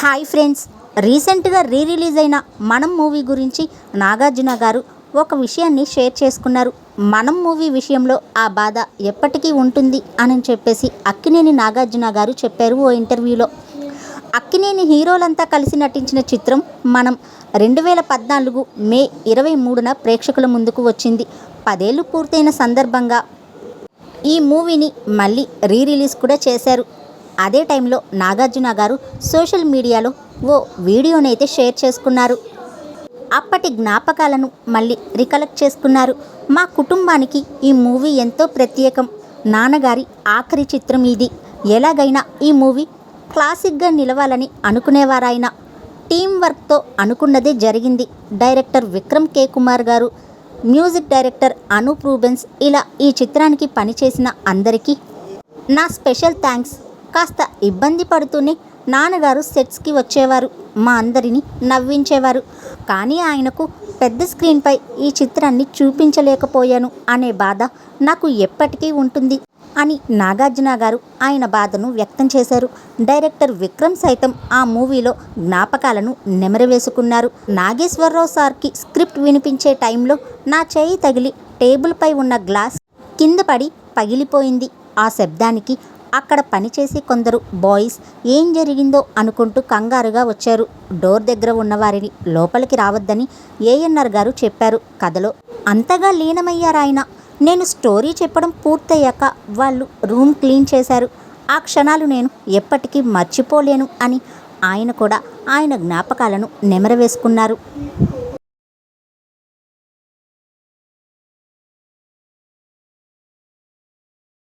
Hi friends రీసెంట్గా re release అయిన మనం మూవీ గురించి నాగార్జున గారు ఒక విషయాన్ని షేర్ చేసుకున్నారు. మనం మూవీ విషయంలో ఆ బాధ ఎప్పటికీ ఉంటుంది అని చెప్పేసి అక్కినేని నాగార్జున గారు చెప్పారు ఓ ఇంటర్వ్యూలో. అక్కినేని హీరోలంతా కలిసి నటించిన చిత్రం మనం రెండు వేల పద్నాలుగు మే ఇరవై మూడున ప్రేక్షకుల ముందుకు వచ్చింది. పదేళ్ళు పూర్తయిన సందర్భంగా ఈ మూవీని మళ్ళీ రీ రిలీజ్ కూడా చేశారు. అదే టైంలో నాగార్జున గారు సోషల్ మీడియాలో ఓ వీడియోనైతే షేర్ చేసుకున్నారు. అప్పటి జ్ఞాపకాలను మళ్ళీ రికలెక్ట్ చేసుకున్నారు. మా కుటుంబానికి ఈ మూవీ ఎంతో ప్రత్యేకం. నాన్నగారి ఆఖరి చిత్రం ఇది. ఎలాగైనా ఈ మూవీ క్లాసిక్గా నిలవాలని అనుకునేవారాయన. టీం వర్క్తో అనుకున్నదే జరిగింది. డైరెక్టర్ విక్రమ్ కే. కుమార్ గారు మ్యూజిక్ డైరెక్టర్ అనూప్ రూబెన్స్ ఇలా ఈ చిత్రానికి పనిచేసిన అందరికీ నా స్పెషల్ థ్యాంక్స్. కాస్త ఇబ్బంది పడుతూనే నాన్నగారు సెట్స్కి వచ్చేవారు. మా అందరినీ నవ్వించేవారు. కానీ ఆయనకు పెద్ద స్క్రీన్పై ఈ చిత్రాన్ని చూపించలేకపోయాను అనే బాధ నాకు ఎప్పటికీ ఉంటుంది అని నాగార్జున గారు ఆయన బాధను వ్యక్తం చేశారు. డైరెక్టర్ విక్రమ్ సైతం ఆ మూవీలో జ్ఞాపకాలను నెమరవేసుకున్నారు. నాగేశ్వరరావు సార్కి స్క్రిప్ట్ వినిపించే టైంలో నా చేయి తగిలి టేబుల్పై ఉన్న గ్లాస్ కింద పడి పగిలిపోయింది. ఆ శబ్దానికి అక్కడ పనిచేసే కొందరు బాయ్స్ ఏం జరిగిందో అనుకుంటూ కంగారుగా వచ్చారు. డోర్ దగ్గర ఉన్నవారిని లోపలికి రావద్దని ఏఎన్ఆర్ గారు చెప్పారు. కథలో అంతగా లీనమయ్యారాయన నేను స్టోరీ చెప్పడం పూర్తయ్యాక వాళ్ళు రూమ్ క్లీన్ చేశారు. ఆ క్షణాలు నేను ఎప్పటికీ మర్చిపోలేను అని ఆయన కూడా ఆయన జ్ఞాపకాలను నెమరవేసుకున్నారు.